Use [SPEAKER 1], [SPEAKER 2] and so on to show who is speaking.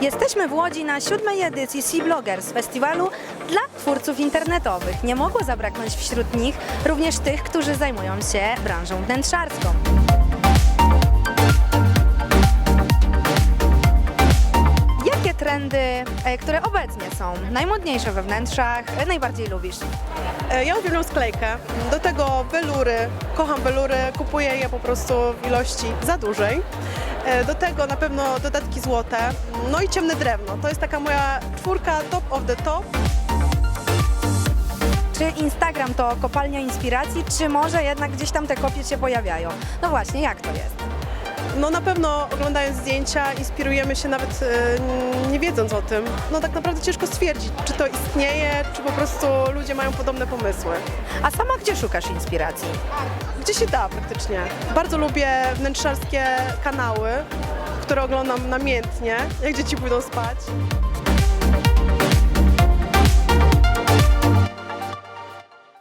[SPEAKER 1] Jesteśmy w Łodzi na siódmej edycji Sea Bloggers Festiwalu dla twórców internetowych. Nie mogło zabraknąć wśród nich również tych, którzy zajmują się branżą wnętrzarską. Trendy, e, które obecnie są najmodniejsze we wnętrzach, e, najbardziej lubisz?
[SPEAKER 2] E, Ja uwielbiam sklejkę. Do tego welury. Kocham welury, kupuję je po prostu w ilości za dużej. E, Do tego na pewno dodatki złote. No i ciemne drewno. To jest taka moja czwórka top of the top.
[SPEAKER 1] Czy Instagram to kopalnia inspiracji, czy może jednak gdzieś tam te kopie się pojawiają? No właśnie, jak to jest?
[SPEAKER 2] No na pewno oglądając zdjęcia inspirujemy się nawet e, nie wiedząc o tym. No tak naprawdę ciężko stwierdzić, czy to istnieje, czy po prostu ludzie mają podobne pomysły.
[SPEAKER 1] A sama gdzie szukasz inspiracji?
[SPEAKER 2] Gdzie się da praktycznie. Bardzo lubię wnętrzarskie kanały, które oglądam namiętnie, jak dzieci pójdą spać.